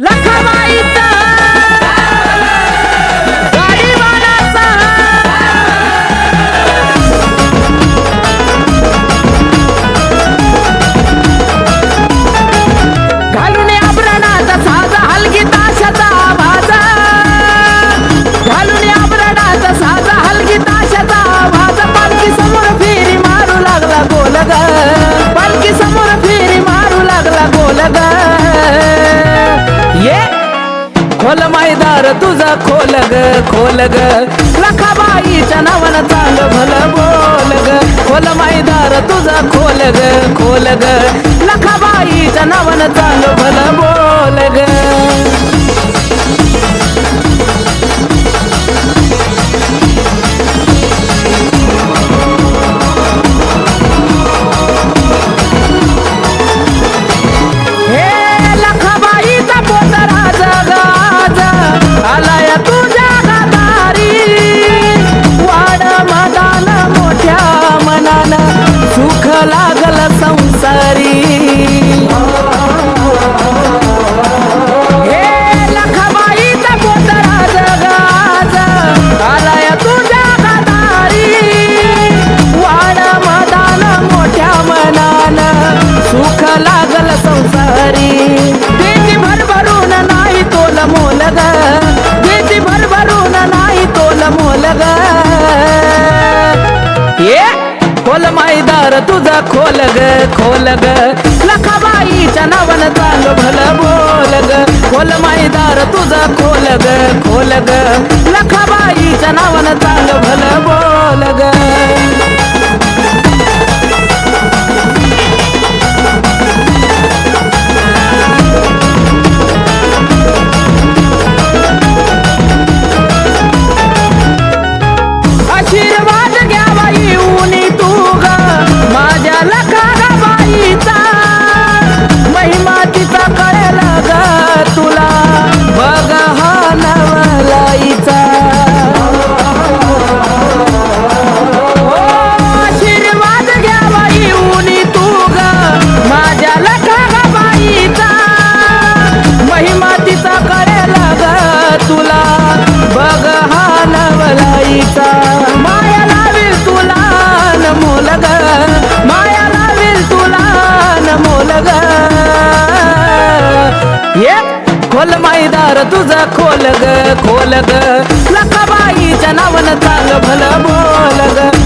लखाबाईचा मैदार तुझा खोल ग खोल ग लखाबाईच्या नावानं चांग भल बोल ग खोल मैदार तुझा खोल ग खोल ग लखाबाईच्या नावानं चांग भल बोल दार तुझा खोल ग खोल ग. लखाबाईच्या नावानं चांग भल बोल ग. खोल माईदार तुझा खोल ग खोल ग. लखाबाईच्या नावानं चांग भल बोल ग. तिचा माया लावील तुला न मोल ग माया लावील तुला न मोल ग ये खोल माईदार तुझा खोल ग खोल ग लखाबाईच्या नावानं चांग भल बोल ग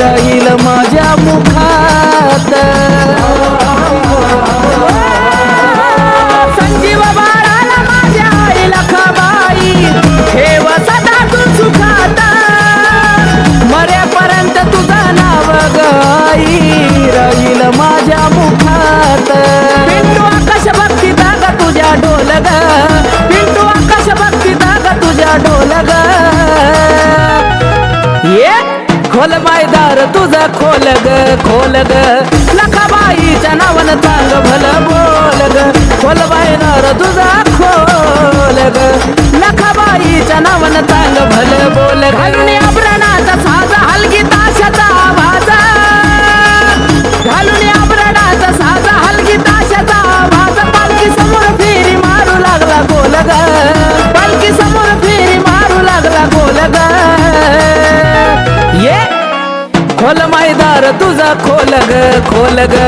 राहील माझ्या मुखात. बायदार तुझा खोल ग खोल ग लखाबाईच्या नावानं चांग भल बोल ग खोल बायदार तुझा खोल ग लखाबाईच्या नावानं चांग भल बोल घालून आभरणाचा खोल मैदार तुझा खोल ग खोल ग.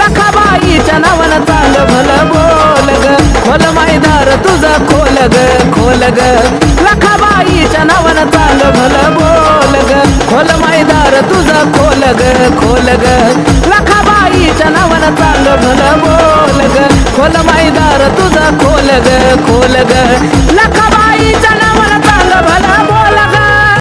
लखाबाईच्या नावानं चांग भल बोल ग. खोल मैदार तुझा खोल ग खोल ग. लखाबाईच्या नावानं चांग भल बोल ग. खोल मैदार तुझा खोल ग खोल ग. लखाबाईच्या नावानं चांग भल बोल ग. खोल मैदार तुझा खोल ग खोल ग.